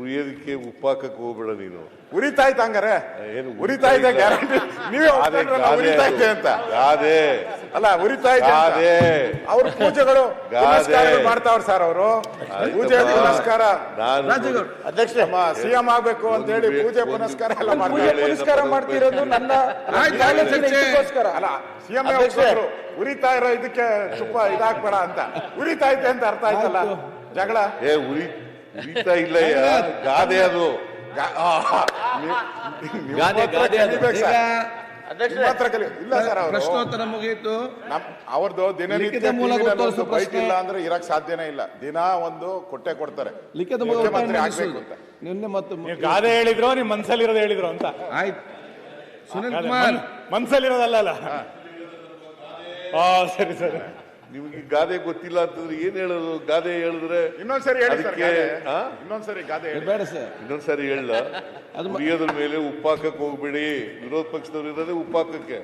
ಉರಿಯೋದಕ್ಕೆ ಉಪ್ಪಾಕಕ್ಕೆ ಹೋಗ್ಬೇಡ ನೀನು. ಉರಿತಾ ಇತ್ತು ಹಂಗಾರೆ ಏನು ಉರಿತಾ ಇದೆ ಗ್ಯಾರಂಟಿ ನೀವೇ ಒಪ್ಕೊಂಡ್ರಲ್ಲ, ಉರಿತಾ ಇದೆ ಅಂತ. ಗಾದೆ. ಅಲ್ಲ ಉರಿತಾ ಇದೆ. ಗಾದೆ. ಅವ್ರ ಪೂಜೆಗಳು ಗಾದೆ. ಪುನಸ್ಕಾರಗಳು ಮಾಡ್ತಾವ್ರ ಸರ್ ಅವರು. ಪೂಜೆ. ಪುನಸ್ಕಾರ. ನಾನು ಅಧ್ಯಕ್ಷ ಸಿಎಂ ಆಗ್ಬೇಕು ಅಂತ ಹೇಳಿ ಪೂಜೆ ಪುನಸ್ಕಾರ ಎಲ್ಲ ಮಾಡ್ತಾರೆ. ಪುನಸ್ಕಾರ ಮಾಡ್ತಿರೋದು ನನ್ನ. ಇದಕ್ಕೋಸ್ಕರ. ಅಲ್ಲ ಸಿಎಂ. ಉರಿತಾ ಇರೋ ಇದಕ್ಕೆ ತುಪ್ಪ ಇದಾಕ್ಬೇಡ ಅಂತ. ಉರಿತಾ ಐತೆ ಅಂತ ಅರ್ಥ ಆಯ್ತಲ್ಲ? ಜಗಳ? ಏ ಉರಿ ಉರಿತಾ ಇಲ್ಲ ಗಾದೆ ಅದು. ಪ್ರಶ್ನೋತ್ತರ ಮುಗಿಯಿತು. ಅವ್ರದ್ದು ದಿನನಿತ್ಯ ಬೈಟ್ ಪ್ರಶ್ನೆ. ಇಲ್ಲ ಅಂದ್ರೆ ಇರಕ್ ಸಾಧ್ಯನೇ ಇಲ್ಲ. ದಿನ ಒಂದು ಕೊಟ್ಟೆ ಕೊಡ್ತಾರೆ. ಲಿಖಿತ ಮುಖ್ಯಮಂತ್ರಿ. ಆಗ್ಬೇಕು ಅಂತ. ನಿನ್ನೆ ಮತ್ತು ನೀವು ಗಾದೆ ಹೇಳಿದ್ರು ನಿಮ್ ಮನ್ಸಲ್ಲಿರೋದು ಹೇಳಿದ್ರು ಅಂತ. ಆಯ್ತು. ಸುನಿಲ್ ಕುಮಾರ್. ಮನ್- ಮನ್ಸಲ್ಲಿರೋದಲ್ಲ ಅಲ್ಲ? ಆ ಸರಿ ಸರಿ. ನಿಮ್ಗೆ ಗಾದೆ ಗೊತ್ತಿಲ್ಲ ಅಂತಂದ್ರೆ ಏನ್ ಹೇಳೋದು? ಗಾದೆ ಹೇಳಿದ್ರೆ ಇನ್ನೊಂದ್ಸರಿ ಹೇಳಿ ಸರ್ ಅದಕ್ಕೆ ಗಾದೆ. ಆ? ಇನ್ನೊಂದ್ಸರಿ ಗಾದೆ ಹೇಳಿ. ಬೇಡ ಸರ್. ಇನ್ನೊಂದ್ಸರಿ ಹೇಳ ಅದು ಮ- ಮೇಲೆ ಉಪ್ಪಾಕಕ್ಕೆ ಹೋಗ್ಬೇಡಿ. ವಿರೋಧ ಪಕ್ಷದವ್ರು ಇರೋದೇ ಉಪ್ಪಾಕಕ್ಕೆ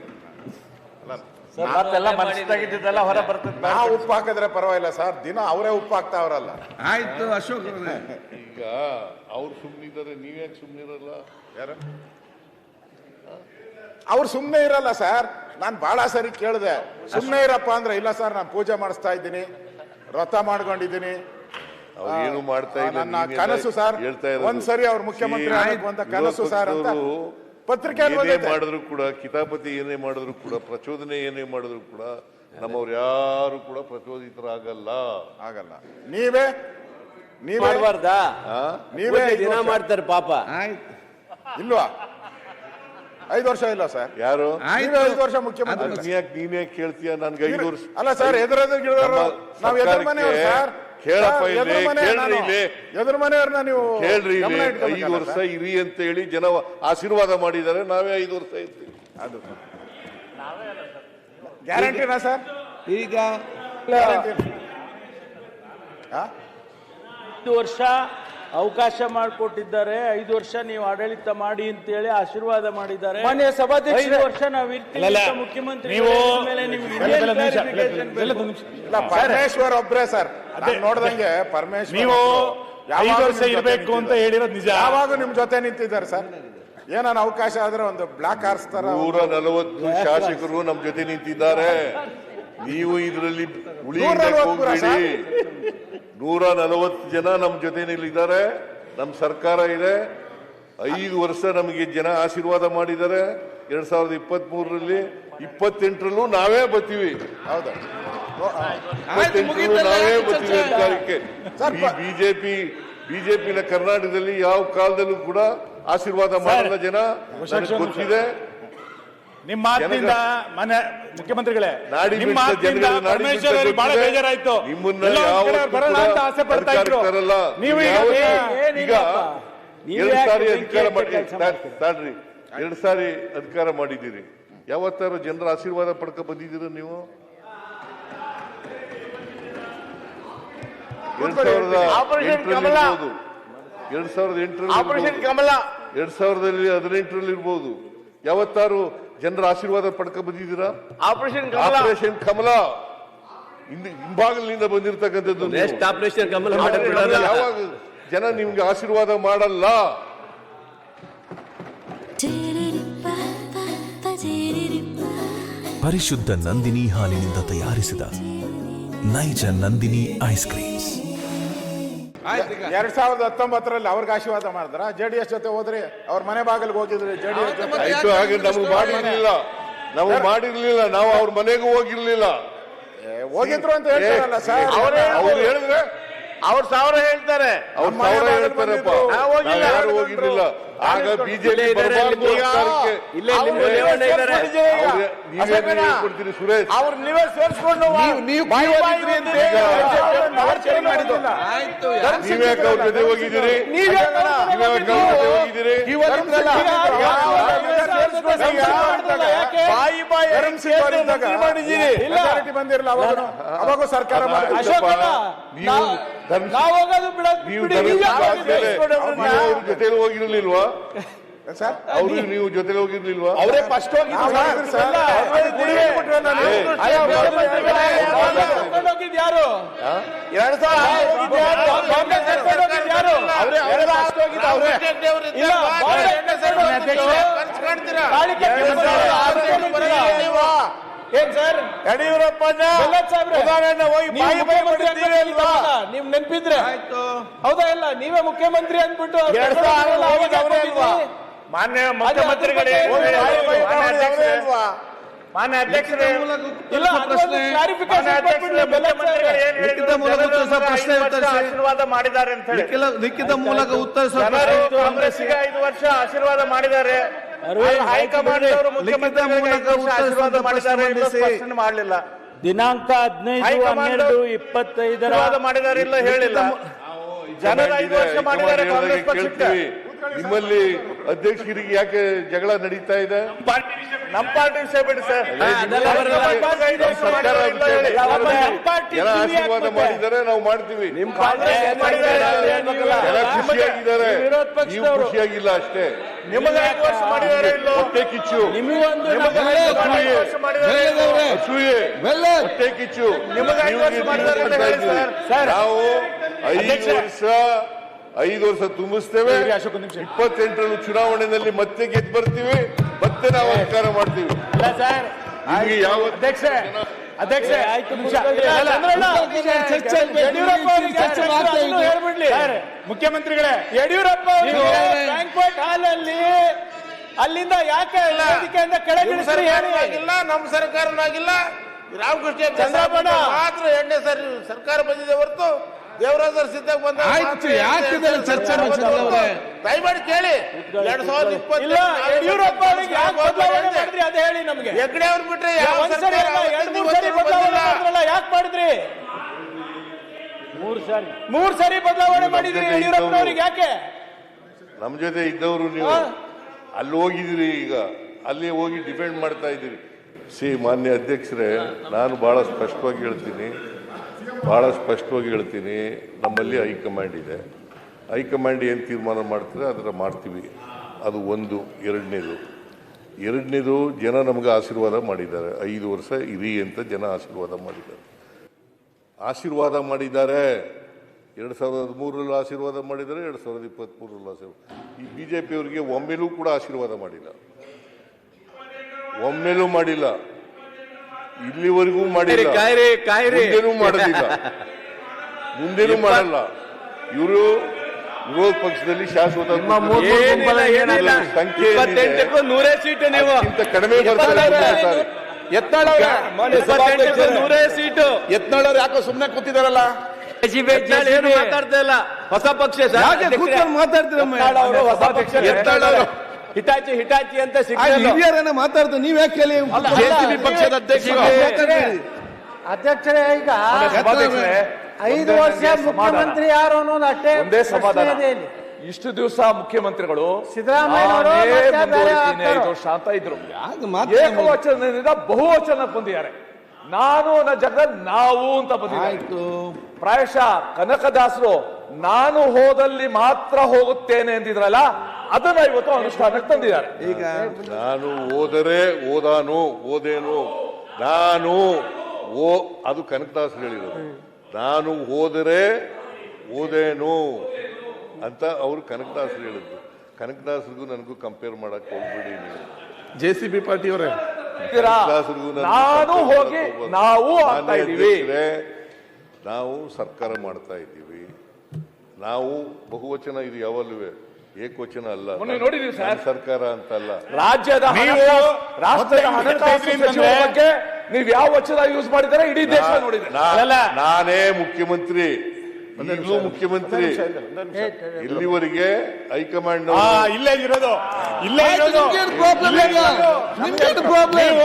ಮತ್ತೆಲ್ಲ ಮನಸ್ಸಾಗಿದ್ದೆಲ್ಲ ಹೊರ ಬರ್ತದೆ ನಾವು ಉಪ್ಪು ಹಾಕಿದ್ರೆ ಪರವಾಗಿಲ್ಲ ಸರ್. ದಿನ ಅವರೇ ಉಪ್ಪು ಹಾಕ್ತಾವ್ರಲ್ಲ ಆಯ್ತು ಅಶೋಕ್ ಅವ್ರೆ. ಈಗ ಅವ್ರು ಸುಮ್ಮನಿದ್ದಾರೆ ನೀವ್ಯಾಕೆ ಸುಮ್ಮನಿರಲ್ಲ ಯಾರು? ಅವ್ರು ಸುಮ್ಮನೆ ಇರಲ್ಲ ಸರ್. ನಾನು ಬಹಳ ಸರಿ ಕೇಳಿದೆ. ಸುಮ್ಮನೆ ಇರಪ್ಪ ಅಂದ್ರೆ ಇಲ್ಲ ಸರ್ ನಾನು ಪೂಜೆ ಮಾಡಿಸ್ತಾ ಇದ್ದೀನಿ. ವ್ರತ ಮಾಡ್ಕೊಂಡಿದ್ದೀನಿ. ಅವ್ರು ಏನು ಮಾಡ್ತಾ ಇಲ್ಲ ನನ್ನ ಕನಸು ಸರ್ ಹೇಳ್ತಾ ಒಂದ್ ಒಂದ್ಸರಿ ಅವ್ರ ಮುಖ್ಯಮಂತ್ರಿ ಅಂತ ಕನಸು ಸರ್ ಅಂತ ಪತ್ರಿಕೆ ಮಾಡಿದ್ರು ಕೂಡ ಕಿತಾಪತಿ ಏನೇ ಮಾಡಿದ್ರು ಕೂಡ ಪ್ರಚೋದನೆ ಏನೇ ಮಾಡಿದ್ರು ಕೂಡ ನಮ್ಮವ್ರು ಯಾರು ಕೂಡ ಪ್ರಚೋದಿತರಾಗಲ್ಲ. ಆಗಲ್ಲ. ನೀವೇ ನೀವೇ. ಮಾಡಬಾರ್ದಾ? ನೀವೇ ದಿನ ಮಾಡ್ತಾರೆ ಪಾಪ. ಆಯ್ತು. ಇಲ್ವಾ? ಐದು ವರ್ಷ ಇಲ್ಲ ಸರ್. ಯಾರು? ಆಯ್ತು. ಐದು ವರ್ಷ ಮುಖ್ಯಮಂತ್ರಿ. ನೀನೇ ಯಾಕೆ ನೀನ್ ಯಾಕೆ ಕೇಳ್ತೀಯ ನನ್ಗೆ ಐದು ವರ್ಷ ಅಲ್ಲ ಸರ್ ಎದುರೆದುರು ನಮ್ಮ ನಾವು ಎದುರು ಮನೆಯವ್ರು ಸರ್ಕಾರಕ್ಕೆ ಸರ್. ಕೇಳಪ್ಪ ಇಲ್ಲಿ, ಎದುರು ಮನೆ ಕೇಳ್ರಿ ನಾನು. ಇಲ್ಲಿ. ಎದುರು ಮನೆಯವ್ರನ್ನ ನೀವು ಹೇಳ್ರಿ ಗಮನ ಇಲ್ಲಿ ಇಟ್ಕೊಬೇಕಲ್ಲ ಐದು ವರ್ಷ ಸರ್? ಇರಿ ಅಂತ ಹೇಳಿ ಜನ ಆಶೀರ್ವಾದ ಮಾಡಿದ್ದಾರೆ. ನಾವೇ ಐದು ವರ್ಷ ಇರ್ತೀವಿ. ಅದು. ಗ್ಯಾರಂಟಿನಾ ಸರ್. ಈಗ ಗ್ಯಾರಂಟಿ ಹಾ ಐದು ವರ್ಷ ಅವಕಾಶ ಮಾಡಿಕೊಟ್ಟಿದ್ದಾರೆ. ಐದು ವರ್ಷ ನೀವು ಆಡಳಿತ ಮಾಡಿ ಅಂತೇಳಿ ಆಶೀರ್ವಾದ ಮಾಡಿದ್ದಾರೆ. ಮಾನ್ಯ ಸಭಾಧ್ಯಕ್ಷ ಐದು ವರ್ಷ ನಾವು ಇರ್ತೀವಿ ಮುಖ್ಯಮಂತ್ರಿ ನೀವು ಮೇಲೆ ನಿಮಿಷ, ನಿಮಿಷ. ಇಲ್ಲ ಪರಮೇಶ್ವರ್ ಒಬ್ರೇ ಸರ್. ಅದೇ. ನಾನ್ ನೋಡ್ದಂಗೆ ಪರಮೇಶ್ವರ್ ನೀವು ಒಬ್ರು ಐದು ವರ್ಷ ಇರಬೇಕು ಜೊತೆ ಇರ್ಬೇಕು ಅಂತ ನಿಂತಿದ್ದಾರೆ. ಹೇಳಿರೋದು ನಿಜ. ಯಾವಾಗ ನಿಮ್ ಜೊತೆ ನಿಂತಿದ್ದಾರೆ ಸರ್. ಏನಾನ ಅವಕಾಶ ಆದ್ರೆ ಒಂದು ಬ್ಲಾಕ್ ಆರ್ಸ್ತಾರ ನೂರ ನಲವತ್ತು ಶಾಸಕರು ನಮ್ ಜೊತೆ ನಿಂತಿದ್ದಾರೆ. ನೀವು ಇದರಲ್ಲಿ ಉಳಿ ನೂರ ನಲವತ್ತು ಹೋಗ್ಬೇಡಿ ನೂರ ನಲವತ್ತು ಜನ ನಮ್ಮ ಜೊತೆನಲ್ಲಿದ್ದಾರೆ ನಮ್ಮ ಸರ್ಕಾರ ಇದೆ. ಐದು ವರ್ಷ ನಮಗೆ ಜನ ಆಶೀರ್ವಾದ ಮಾಡಿದ್ದಾರೆ. ಎರಡ್ ಸಾವಿರದ ಇಪ್ಪತ್ತ್ ಮೂರರಲ್ಲಿ ಇಪ್ಪತ್ತೆಂಟರಲ್ಲೂ ನಾವೇ ಬರ್ತೀವಿ ಹೌದಾ? ಇಪ್ಪತ್ತೆಂಟರಲ್ಲೂ ನಾವೇ ಬರ್ತೀವಿ? ಅಧಿಕಾರಕ್ಕೆ. ಬಿಜೆಪಿ ಬಿಜೆಪಿನ ಕರ್ನಾಟಕದಲ್ಲಿ ಯಾವ ಕಾಲದಲ್ಲೂ ಕೂಡ ಆಶೀರ್ವಾದ ಮಾಡಿದ ಜನ ಗೊತ್ತಿದೆ. ನಿಮ್ಮ ಮಾತಿನಿಂದ ಮನೆ ಮುಖ್ಯಮಂತ್ರಿಗಳೇ ನಾಡಿ ನಿಮ್ಮ ಮಾತಿನಿಂದ ಪರಮೇಶ್ವರ್ ಅವರಿಗೆ ಬಹಳ ಬೇಜಾರಾಯ್ತು. ಬರೋಣ ಅಂತ ಆಸೆ ಪಡ್ತಾ ಇದ್ರು. ನೀವು ಈಗ ಎರಡು ಸಾರಿ ಅಧಿಕಾರ ಮಾಡಿ ತಾಡ್ರಿ. ಎರಡು ಸಾರಿ ಅಧಿಕಾರ ಮಾಡಿದ್ದೀರಿ. ಯಾವತ್ತಾರು ಜನರ ಆಶೀರ್ವಾದ ಪಡ್ಕ ಬಂದಿದ್ದೀರ ನೀವು? ಎರಡ್ ಸಾವಿರದ ಆಪರೇಷನ್ ಎಂಟರಲ್ಲಿ ಎರಡ್ ಸಾವಿರದ ಎಂಟರಲ್ಲಿ ಎರಡ್ ಸಾವಿರದಲ್ಲಿ ಹದಿನೆಂಟರಲ್ಲಿ ಇರ್ಬೋದು. ಯಾವತ್ತಾರು ಜನರ ಆಶೀರ್ವಾದ ಪಡ್ಕ ಬಂದಿದ್ದೀರಾ? ಆಪರೇಷನ್ ಕಮಲ ಆಪರೇಷನ್ ಕಮಲ ಹಿಂದೆ ಹಿಂಭಾಗಲಿನಿಂದ ಬಂದಿರತಕ್ಕಂಥದ್ದು. ನೆಕ್ಸ್ಟ್ ಆಪರೇಷನ್ ಕಮಲ ಯಾವಾಗ ಜನ ನಿಮ್ಗೆ ಆಶೀರ್ವಾದ ಮಾಡಲ್ಲ. ಪರಿಶುದ್ಧ ನಂದಿನಿ ಹಾಲಿನಿಂದ ತಯಾರಿಸಿದ ನೈಜ ನಂದಿನಿ ಐಸ್ ಕ್ರೀಮ್ಸ್. ಎರಡ್ ಸಾವಿರದ ಹತ್ತೊಂಬತ್ತರಲ್ಲಿ ಅವ್ರಿಗೆ ಆಶೀರ್ವಾದ ಮಾಡಿದ್ರ. ಜೆಡಿಎಸ್ ಜೊತೆ ಹೋದ್ರಿ ಅವ್ರ ಮನೆ ಬಾಗಿಲ್ಗೆ ಹೋಗಿದ್ರಿ ಜೆ ಡಿ ಎಸ್ ಆಯ್ತು ಹಾಗೆ ನಮಗೆ ಮಾಡಿರ್ಲಿಲ್ಲ. ನಾವು ಮಾಡಿರ್ಲಿಲ್ಲ. ನಾವು ಅವ್ರ ಮನೆಗೂ ಹೋಗಿರ್ಲಿಲ್ಲ. ಏ, ಹೋಗಿದ್ರು ಅಂತ ಹೇಳ್ತಾರಲ್ಲ ಸರ್. ಅವರೇ ಅವ್ರು ಹೇಳಿದ್ರೆ ಅವ್ರ ಸಾವಿರ ಹೇಳ್ತಾರೆ. ಅವ್ರ ಸಾವಿರ ಹೇಳ್ತಾರಪ್ಪ. ನಾವು ಹೋಗಿಲ್ಲ. ಆಗ ಬಿಜೆಪಿ ಹೇಳ್ಕೊಡ್ತೀರಿ ಸುರೇಶ್. ಅವ್ರ ನೀವೇ ಸೇರಿಸ್ಕೊಂಡು ನೀವು ಬಾಯಿ ನೀವು ಹೋಗಿದ್ದೀರಿ. ನೀವೇ ಹೋಗಿದ್ದೀರಿ. ಬಾಯಿ ಮಾಡಿದ್ದೀರಿ. ಬಂದಿರಲ್ಲ ಅವಾಗ ಸರ್ಕಾರ ನೀವು ಹೋಗೋದು ಬಿಡಿ. ಜೊತೆಲಿ ಹೋಗಿರ್ಲಿಲ್ವಾ? ಸರ್ ಅವರು ನೀವು ಜೊತೆಗೆ ಹೋಗಿರ್ಲಿಲ್ವಾ? ಅವರೇ ಫಸ್ಟ್ ಹೋಗಿ ಯಾರು ಎರಡು ಸಾವಿರ. ಏನ್ ಸರ್? ಹೋಗಿ ನೀವು ನೆನ್ಪಿದ್ರೆ. ಹೌದಾ ಇಲ್ಲ? ನೀವೇ ಮುಖ್ಯಮಂತ್ರಿ ಅಂದ್ಬಿಟ್ಟು ಮಾನ್ಯ ಮುಖ್ಯಮಂತ್ರಿಗಳೇ ಮಾನ್ಯ ಅಧ್ಯಕ್ಷರೇ, ಮಾನ್ಯ ಅಧ್ಯಕ್ಷರೇ. ಇಲ್ಲ. ಲಿಖಿತ ಮೂಲಕ ಪ್ರಶ್ನೆ ಆಶೀರ್ವಾದ ಮಾಡಿದ್ದಾರೆ ಅಂತ ಹೇಳಿ. ಲಿಖಿತ- ಮೂಲಕ ಉತ್ತರಿಸೋ ಜನರು ಪ್ರಶ್ನೆ ಕಾಂಗ್ರೆಸ್ಸಿಗೆ ಐದು ವರ್ಷ ಆಶೀರ್ವಾದ ಮಾಡಿದ್ದಾರೆ. ಹೈಕಮಾಂಡ್ ಅವರು ಮುಖ್ಯಮಂತ್ರಿ ಮೂಲಕ ಆಶೀರ್ವಾದ ಮಾಡಿದ್ದಾರೆ ಪ್ರಶ್ನೆ ಸ್ಪಷ್ಟನೆ ಮಾಡಲಿಲ್ಲ. ದಿನಾಂಕ ಹದಿನೈದು ಹನ್ನೆರಡು ಇಪ್ಪತ್ತೈದರ ಆಶೀರ್ವಾದ ಮಾಡಿದ್ದಾರೆ ಇಲ್ಲ ಹೇಳಿಲ್ಲ. ಜನರ ಐದು ವರ್ಷ ಮಾಡಿದ್ದಾರೆ ಕಾಂಗ್ರೆಸ್ ಪಕ್ಷಕ್ಕೆ. ಕೇಳ್ತೀವಿ. ನಿಮ್ಮಲ್ಲಿ ಅಧ್ಯಕ್ಷರಿಗೆ ಯಾಕೆ ಜಗಳ ನಡೀತಾ ಇದೆ? ನಮ್ಮ ಪಾರ್ಟಿ ವಿಷಯ ಬಿಡಿ. ಸರ್. ಜನ ಆಶೀರ್ವಾದ. ಮಾಡಿದ್ದಾರೆ ನಾವು ಮಾಡ್ತೀವಿ. ಜನ ಖುಷಿಯಾಗಿದ್ದಾರೆ. ವಿರೋಧ ನೀವು ಪಕ್ಷದವರು. ಖುಷಿಯಾಗಿಲ್ಲ ಅಷ್ಟೇ. ನಿಮಗೆ ಐದು ವರ್ಷ ಮಾಡಿದ್ದಾರೆ ಇಲ್ಲೋ? ಹೊಟ್ಟೆ ಕಿಚ್ಚು? ಅಸೂಯೆ. ಹೊಟ್ಟೆ ಕಿಚ್ಚು. ನಿಮಗೆ ಐದು ವರ್ಷ ನೀವು ಮಾಡಿದ್ದಾರೆ ಸರ್. ನಾವು ಐದು ವರ್ಷ ಐದು ವರ್ಷ ತುಂಬಿಸ್ತೇವೆ. ಇಪ್ಪತ್ತೆಂಟರಲ್ಲಿ ಚುನಾವಣೆಯಲ್ಲಿ ಮತ್ತೆ ಗೆದ್ದು ಬರ್ತೀವಿ ಮತ್ತೆ ನಾವು ಅಧಿಕಾರ ಮಾಡ್ತೀವಿ. ಯಾವ ಅಧ್ಯಕ್ಷ ಆಯ್ತು. ಮುಖ್ಯಮಂತ್ರಿಗಳೇ ಯಡಿಯೂರಪ್ಪ ಹಾಲಲ್ಲಿ ಬ್ಯಾಂಕ್ವೆಟ್ ಹಾಲ್ ಅಲ್ಲಿ ಅಲ್ಲಿಂದ ಯಾಕೆ ವೇದಿಕೆಯಿಂದ ಕೆಳಗಿಳಿಸ್ರಿ ಹೇಳಿ ಆಗಿಲ್ಲ ನಮ್ಮ ಸರ್ಕಾರನೂ ಆಗಿಲ್ಲ ರಾಮಕೃಷ್ಣ ಚಂದ್ರಬಣ್ಣ ಮಾತ್ರ ಎರಡನೇ ಸರಿ ಸರ್ಕಾರ ಬಂದಿದೆ ಹೊರತು ದೇವರಾಜರ ಸಿದ್ಧಾಗ ಬಂದ ಆಯ್ತು, ಯಾಕೆ ಚರ್ಚೆ? ದಯಮಾಡಿ ಕೇಳಿ. ಎರಡ್ ಸಾವಿರದ ಇಪ್ಪತ್ತು ಯಡಿಯೂರಪ್ಪ ಯಾಕೆ ಬದಲಾವಣೆ ಮಾಡಿದ್ರಿ ಅದೇ ಹೇಳಿ ನಮ್ಗೆ. ಹೆಗ್ಡೆ ಅವ್ರು ಬಿಟ್ರೆ ಯಾವ ಒಂದ್ ಸರಿ ಸರ್ಕಾರ ಅಲ್ಲ, ಮೂರ್ ಸರಿ ಬದಲಾವಣೆ ಮಾಡಿದ್ರಲ್ಲ ಯಾಕೆ ಮಾಡಿದ್ರಿ? ಮೂರ್ ಸಾರಿ. ಮೂರ್ ಸಾರಿ ಬದಲಾವಣೆ ಮಾಡಿದ್ರಿ ಜೊತೆ ಯಡಿಯೂರಪ್ಪನವ್ರಿಗೆ ಯಾಕೆ? ನಮ್ಮ ಜೊತೆ ಇದ್ದವರು ನೀವು. ಅಲ್ಲಿ ಹೋಗಿದ್ದೀರಿ ಈಗ. ಅಲ್ಲಿ ಹೋಗಿ ಡಿಪೆಂಡ್ ಮಾಡ್ತಾ ಇದ್ದೀರಿ. ಸಿ ಮಾನ್ಯ ಅಧ್ಯಕ್ಷರೇ ನಾನು ಬಹಳ ಸ್ಪಷ್ಟವಾಗಿ ಹೇಳ್ತೀನಿ. ಬಹಳ ಸ್ಪಷ್ಟವಾಗಿ ಹೇಳ್ತೀನಿ, ನಮ್ಮಲ್ಲಿ ಹೈಕಮಾಂಡ್ ಇದೆ. ಹೈಕಮಾಂಡ್ ಏನು ತೀರ್ಮಾನ ಮಾಡ್ತಾರೆ ಅದರ ಮಾಡ್ತೀವಿ. ಅದು ಒಂದು. ಎರಡನೇದು. ಎರಡನೇದು, ಜನ ನಮಗೆ ಆಶೀರ್ವಾದ ಮಾಡಿದ್ದಾರೆ. ಐದು ವರ್ಷ ಇರಿ ಅಂತ ಜನ ಆಶೀರ್ವಾದ ಮಾಡಿದ್ದಾರೆ. ಆಶೀರ್ವಾದ ಮಾಡಿದ್ದಾರೆ. ಎರಡು ಸಾವಿರದ ಹದಿಮೂರರಲ್ಲೂ ಆಶೀರ್ವಾದ ಮಾಡಿದ್ದಾರೆ, ಎರಡು ಸಾವಿರದ ಇಪ್ಪತ್ತ್ಮೂರರಲ್ಲೂ ಆಶೀರ್ವಾದ ಈ ಬಿ ಜೆ ಪಿಯವರಿಗೆ ಒಮ್ಮೆಲೂ ಕೂಡ ಆಶೀರ್ವಾದ ಮಾಡಿಲ್ಲ. ಒಮ್ಮೆಲೂ ಮಾಡಿಲ್ಲ. ಇಲ್ಲಿವರೆಗೂ ಮಾಡಿಲ್ಲ. ಕಾಯ್ರಿ, ಕಾಯ್ರಿ. ಮುಂದೆನೂ ಮಾಡೋದಿಲ್ಲ. ಮುಂದೇನೂ ಮಾಡಲ್ಲ. ಇವರು ವಿರೋಧ ಪಕ್ಷದಲ್ಲಿ ಶಾಶ್ವತ. ಸಂಖ್ಯೆ ನೂರೇ ಸೀಟು ನೀವು. ಕಡಿಮೆ ನೂರೇ ಸೀಟು. ಯತ್ನಾಳವ್ರು ಯಾಕೋ ಸುಮ್ಮನೆ ಕೂತಿದಾರಲ್ಲ? ಮಾತಾಡ್ತಾ ಇಲ್ಲ. ಹೊಸ ಪಕ್ಷ ಮಾತಾಡ್ತೀರ ಮಾತಾಡ್ತೀರಮ್ಮ? ಹೊಸ ಪಕ್ಷ. ಹಿಟಾಚಿ ಹಿಟಾಚಿ ಅಂತ ಹಿರಿಯರನ್ನ ಮಾತಾಡುದು ನೀವ್ ಯಾಕೆ ಪಕ್ಷದ ಅಧ್ಯಕ್ಷರೇ. ಈಗ ಐದು ವರ್ಷ ಮುಖ್ಯಮಂತ್ರಿ ಯಾರು ಅನ್ನೋದು ಅಷ್ಟೇ ಒಂದೇ ಸಮಾಧಾನ. ಇಲ್ಲಿ. ಇಷ್ಟು ದಿವಸ ಮುಖ್ಯಮಂತ್ರಿಗಳು ಸಿದ್ದರಾಮಯ್ಯ? ವರ್ಷ ಅಂತ ಇದ್ರು. ಏಕವಚನದಿಂದ ಬಹುವಚನ ಬಂದಿದ್ದಾರೆ. ನಾನು ನನ್ನ ಜಗತ್ ನಾವು ಅಂತ ಬಂದಿದ್ದಾರೆ. ಆಯ್ತು. ಪ್ರಾಯಶಃ ಕನಕದಾಸರು ನಾನು ಹೋದಲ್ಲಿ ಮಾತ್ರ ಹೋಗುತ್ತೇನೆ ಎಂದಿದ್ರಲ್ಲ ಅದನ್ನ ಇವತ್ತು ಅನುಷ್ಠಾನಕ್ಕೆ ತಂದಿದ್ದಾರೆ. ಈಗ ನಾನು ಓದರೆ ಓದಾನು ಓದೇನು ನಾನು ಓ ಅದು ಕನಕದಾಸ್ ಹೇಳಿರೋದು. ನಾನು ಓದರೆ ಓದೇನು ಅಂತ ಅವರು ಕನಕದಾಸ್ ಹೇಳಿದ್ರು. ಕನಕದಾಸರಿಗೂ ನನಗೂ ಕಂಪೇರ್ ಮಾಡಕ್ ಹೋಗ್ಬಿಡಿ ನೀವು. ಜೆ ಸಿ ಬಿ ನನಗೂ ನಾನು ಹೋಗಿ ನಾವು ನಾವು ಸರ್ಕಾರ ಮಾಡ್ತಾ ಇದ್ದೀವಿ. ನಾವು ಬಹುವಚನ ಇದು ಯಾವಲ್ಲೂ ಏಕವಚನ ಅಲ್ಲ. ನೋಡಿದೀವಿ ಸರ್. ಸರ್ಕಾರ ಅಂತಲ್ಲ. ರಾಜ್ಯದ ರಾಷ್ಟ್ರದ ಹಣಕಾಸು ಸಚಿವರ ಬಗ್ಗೆ ನೀವು ಯಾವ ವಚನ ಯೂಸ್ ಮಾಡಿದರೆ? ಇಡೀ ದೇಶ ನೋಡಿದೆ. ನಾನೇ ಮುಖ್ಯಮಂತ್ರಿ. ಈಗಲೂ ಮುಖ್ಯಮಂತ್ರಿ ಇಲ್ಲಿವರೆಗೆ ಹೈಕಮಾಂಡ್ ಇಲ್ಲೇ ಇರೋದು. ಇಲ್ಲೇ ಇರೋದು. ಪ್ರಾಬ್ಲಮ್ ಈಗ? ನಿಮ್ಗೇನು ಪ್ರಾಬ್ಲಮ್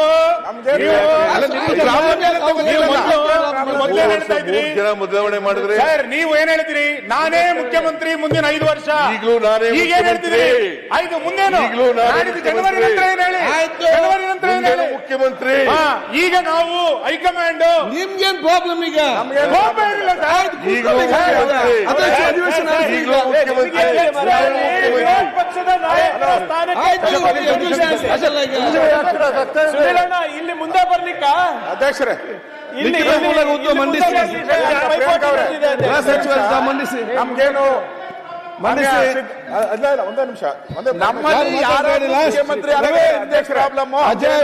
ಮೊದ್ಲೇ ಹೇಳ್ತಾ ಇದ್ರಿ. ಜನ ಬದಲಾವಣೆ ಮಾಡಿದ್ರೆ ಸರ್ ನೀವು ಏನ್ ಹೇಳ್ತೀರಿ? ನಾನೇ ಮುಖ್ಯಮಂತ್ರಿ ಮುಂದಿನ ಐದು ವರ್ಷ. ಈಗಲೂ ನಾನೇ ಈಗ ಏನ್ ಹೇಳ್ತೀರಿ? ಮುಖ್ಯಮಂತ್ರಿ. ಆಯ್ತು ಮುಂದೇನು? ಈಗಲೂ ನಾನೇ ಜನವರಿ ಮುಖ್ಯಮಂತ್ರಿ. ನಂತರ ಏನ್ ಹೇಳಿ? ಜನವರಿ ನಂತರ ಏನ್ ಹೇಳಿ? ಮುಖ್ಯಮಂತ್ರಿ. ಈಗ ನಾವು ಹೈಕಮಾಂಡ್ ನಿಮ್ಗೇನ್ ಪ್ರಾಬ್ಲಮ್ ಈಗ? ಏನಿಲ್ಲ ಸರ್. ಈಗಲೂ ಇಲ್ಲಿ ಮುಂದೆ ಬರ್ಲಿಕ್ಕ ಅಧ್ಯಕ್ಷರೇ ಮಂಡಿಸಿ. ನಮ್ಗೇನು ಒಂದೇ ನಿಮಿಷ ಒಂದೇ ನಮ್ಮಲ್ಲಿ ಯಾರು ಮುಖ್ಯಮಂತ್ರಿ ರವಿ, ಅಧ್ಯಕ್ಷರೇ. ಪ್ರಾಬ್ಲಮ್ ಅಜಯ್.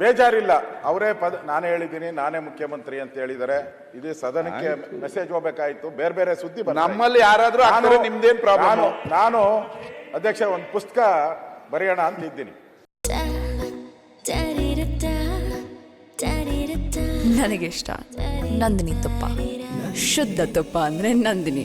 ಬೇಜಾರಿಲ್ಲ. ಅವರೇ ಪದ ನಾನೇ ಹೇಳಿದ್ದೀನಿ ನಾನೇ ಮುಖ್ಯಮಂತ್ರಿ ಅಂತ ಹೇಳಿದರೆ ಇದು ಸದನಕ್ಕೆ ಮೆಸೇಜ್ ಹೋಗ್ಬೇಕಾಯ್ತು. ಬೇರೆ ಬೇರೆ ಸುದ್ದಿ ಬರ ನಮ್ಮಲ್ಲಿ ಯಾರಾದರೂ ನಾನು ನಿಮ್ದೇನು ನಿಮ್ದೇನ್ ಪ್ರಾಬ್ಲಮ್ ನಾನು ನಾನು ಅಧ್ಯಕ್ಷ ಒಂದು ಪುಸ್ತಕ ಬರೆಯೋಣ ಅಂತ ಇದ್ದೀನಿ. ನನಗಿಷ್ಟ ನಂದಿನಿ ತುಪ್ಪ. ಶುದ್ಧ ತುಪ್ಪ ಅಂದ್ರೆ ನಂದಿನಿ.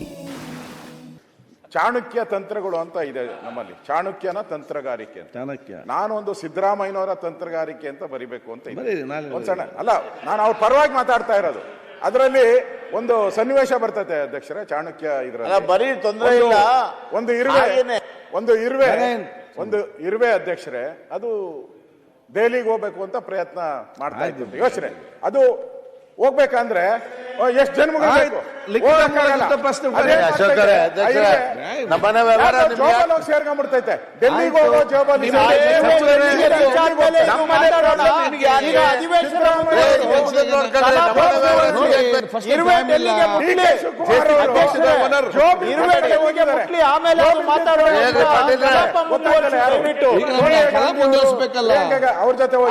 ಚಾಣಕ್ಯ ತಂತ್ರಗಳು ಅಂತ ಇದೆ ನಮ್ಮಲ್ಲಿ. ಚಾಣಕ್ಯನ ತಂತ್ರಗಾರಿಕೆ ಅಂತ. ಚಾಣಕ್ಯ. ನಾನು ಒಂದು ಸಿದ್ದರಾಮಯ್ಯನವರ ತಂತ್ರಗಾರಿಕೆ ಅಂತ ಬರಿಬೇಕು ಅಂತ ಇದೆ. ಬರೀರಿ, ನಾಳೆ ಒಂದ್ ಸಣ್ಣ ಅಲ್ಲ ನಾನು ಅವ್ರ ಪರವಾಗಿ ಮಾತಾಡ್ತಾ ಇರೋದು. ಅದರಲ್ಲಿ ಒಂದು ಸನ್ನಿವೇಶ ಬರ್ತೈತೆ ಅಧ್ಯಕ್ಷರ ಚಾಣಕ್ಯ ಅಲ್ಲ, ಇದ್ರಲ್ಲಿ ಬರೀ ತೊಂದ್ರೆ ಒಂದು- ಇಲ್ಲ. ಒಂದು ಇರುವೆ. ಹಾಗೇನೆ. ಒಂದು ಇರುವೆ. ನಾರಾಯಣ್. ಒಂದು ಇರುವೆ ಅಧ್ಯಕ್ಷರೇ ಅದು ದೆಹಲಿಗೆ ಹೋಗ್ಬೇಕು ಅಂತ ಪ್ರಯತ್ನ ಮಾಡ್ತಾ ಇತ್ತು ಯೋಚನೆ. ಅದು ಹೋಗ್ಬೇಕಂದ್ರೆ ಎಷ್ಟು ಇರುವೆ ನಮ್ಮನೆ ವ್ಯವಹಾರ ಸೇರ್ಕೊಂಡ್ಬಿಡ್ತೈತೆ. ಡೆಲ್ಲಿಗೆ ಹೋಗೋ. ಮುಟ್ಲಿ ಆಮೇಲೆ ಅವರೇ? ಮುಂದುವರಿಸ್ಬೇಕಲ್ಲ. ಜೊತೆ.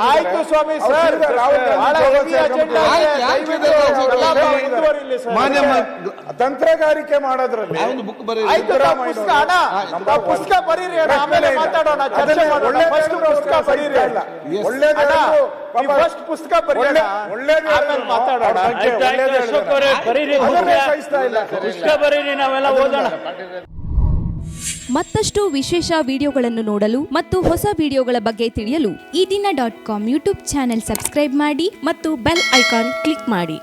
ಆಯ್ತು ಸ್ವಾಮಿ ಸರ್. ರಾಹುಲ್ ತಂತ್ರಗಾರಿಕೆ ಮಾಡೋದ್ರಲ್ಲಿ ಬುಕ್ ಪುಸ್ತಕ ಅಣ್ಣ ತಾವು ಪುಸ್ತಕ ಬರೀರಿ ಆಮೇಲೆ ಮಾತಾಡೋಣ ಚರ್ಚೆ ಮಾಡೋಣ. ಫಸ್ಟ್ ಪುಸ್ತಕ ಬರೀರಿ ಇಲ್ಲ. ಅಣ್ಣ ಒಳ್ಳೇದು ಫಸ್ಟ್ ಪುಸ್ತಕ ಬರೀರಿ ಒಳ್ಳೇದು ಆಮೇಲೆ ಮಾತಾಡೋಣ. ಸಹಿಸ್ತಾ ಇಲ್ಲ. ಬರೀರಿ ನಾವೆಲ್ಲ ಓದೋಣ. ಮತ್ತಷ್ಟು ವಿಶೇಷ ವಿಡಿಯೋಗಳನ್ನು ನೋಡಲು ಮತ್ತು ಹೊಸ ವಿಡಿಯೋಗಳ ಬಗ್ಗೆ ತಿಳಿಯಲು ಈ ದಿನ dot com YouTube channel subscribe ಮಾಡಿ ಮತ್ತು ಬೆಲ್ ಐಕಾನ್ ಕ್ಲಿಕ್ ಮಾಡಿ.